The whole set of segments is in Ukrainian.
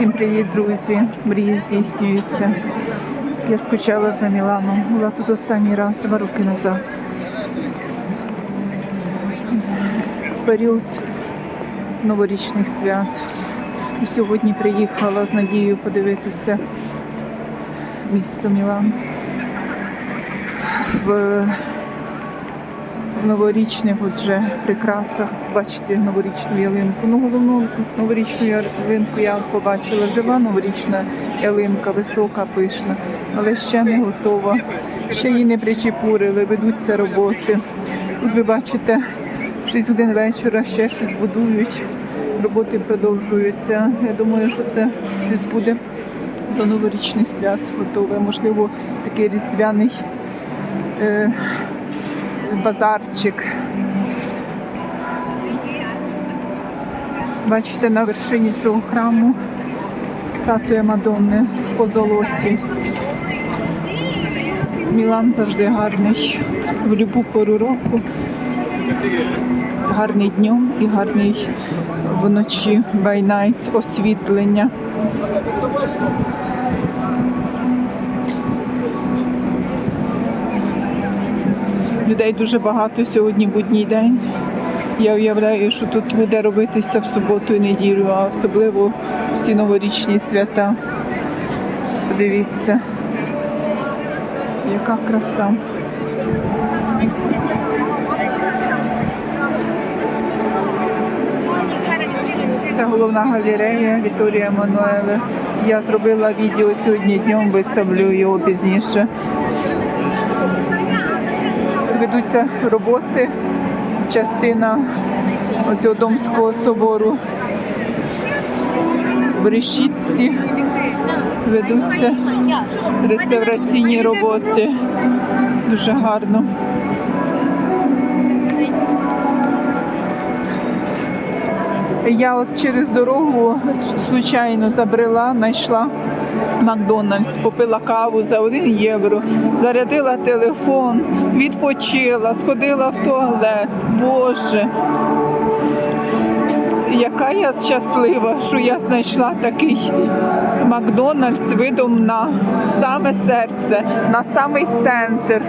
Всім привіт, друзі! Мрії здійснюються. Я скучала за Міланом. Була тут останній раз два роки назад. В період новорічних свят. І сьогодні приїхала з надією подивитися місто Мілан. В новорічних вже прикрасах. Бачите новорічну ялинку. Ну, головну новорічну ялинку я побачила. Жива новорічна ялинка, висока, пишна, але ще не готова. Ще її не причепурили, ведуться роботи. Тут ви бачите, 6 годин вечора ще щось будують. Роботи продовжуються. Я думаю, що це щось буде до новорічних свят готове. Можливо, такий різдвяний. Е, базарчик. Бачите, на вершині цього храму статуя Мадонни в позолоті. Мілан завжди гарний в будь-яку пору року. Гарний днем і гарний вночі байнайт освітлення. Людей дуже багато сьогодні будній день. Я уявляю, що тут буде робитися в суботу і неділю, а особливо всі новорічні свята. Подивіться, яка краса. Це головна галерея Вікторія Еммануеле. Я зробила відео сьогодні днем, виставлю його пізніше ведуться роботи, частина оцього Домського собору. В решітці ведуться реставраційні роботи. Дуже гарно. Я от через дорогу случайно забрела, знайшла Макдональдс, попила каву за 1 євро, зарядила телефон, відпочила, сходила в туалет. Боже, яка я щаслива, що я знайшла такий Макдональдс видом на саме серце, на самий центр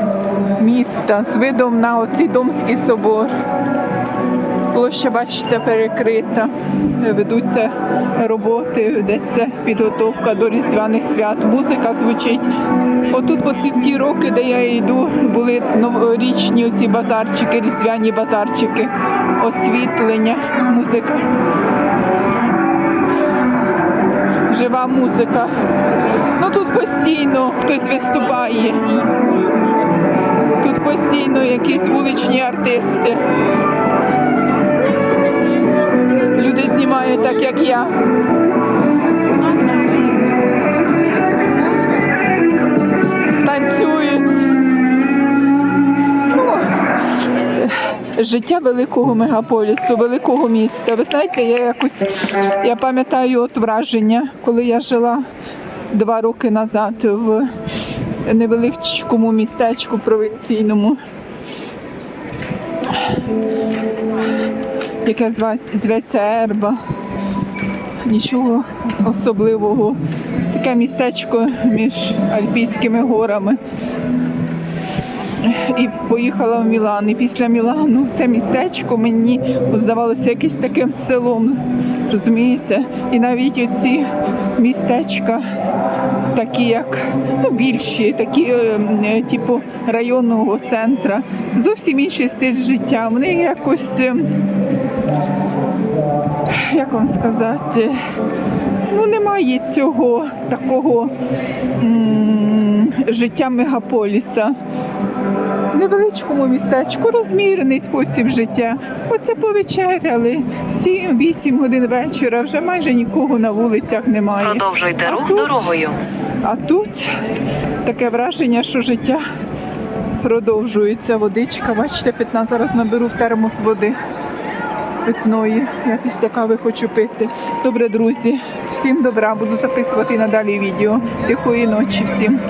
міста, з видом на оцей Домський собор. Площа, бачите, перекрита, ведуться роботи, ведеться підготовка до різдвяних свят, музика звучить. Отут по ці ті роки, де я йду, були новорічні оці базарчики, різдвяні базарчики, освітлення, музика. Жива музика. Ну тут постійно хтось виступає. Тут постійно якісь вуличні артисти. Люди так, як я. Танцюють. Ну, життя великого мегаполісу, великого міста. Ви знаєте, я якось я пам'ятаю от враження, коли я жила два роки назад в невеличкому містечку провінційному. яке зветься Ерба. Нічого особливого. Таке містечко між Альпійськими горами. І поїхала в Мілан. І після Мілану це містечко мені здавалося якимось таким селом. Розумієте? І навіть оці містечка, такі як ну, більші, такі е, е, типу районного центра, зовсім інший стиль життя. Вони якось, е, як вам сказати, ну немає цього такого м, життя мегаполіса. Невеличкому містечку розмірений спосіб життя. Оце повечеряли 7-8 годин вечора, вже майже нікого на вулицях немає. Продовжуйте А рух тут- дорогою. А тут таке враження, що життя продовжується. Водичка, бачите, питна. Зараз наберу в термос води питної. Я після кави хочу пити. Добре, друзі. Всім добра, буду записувати надалі відео. Тихої ночі всім.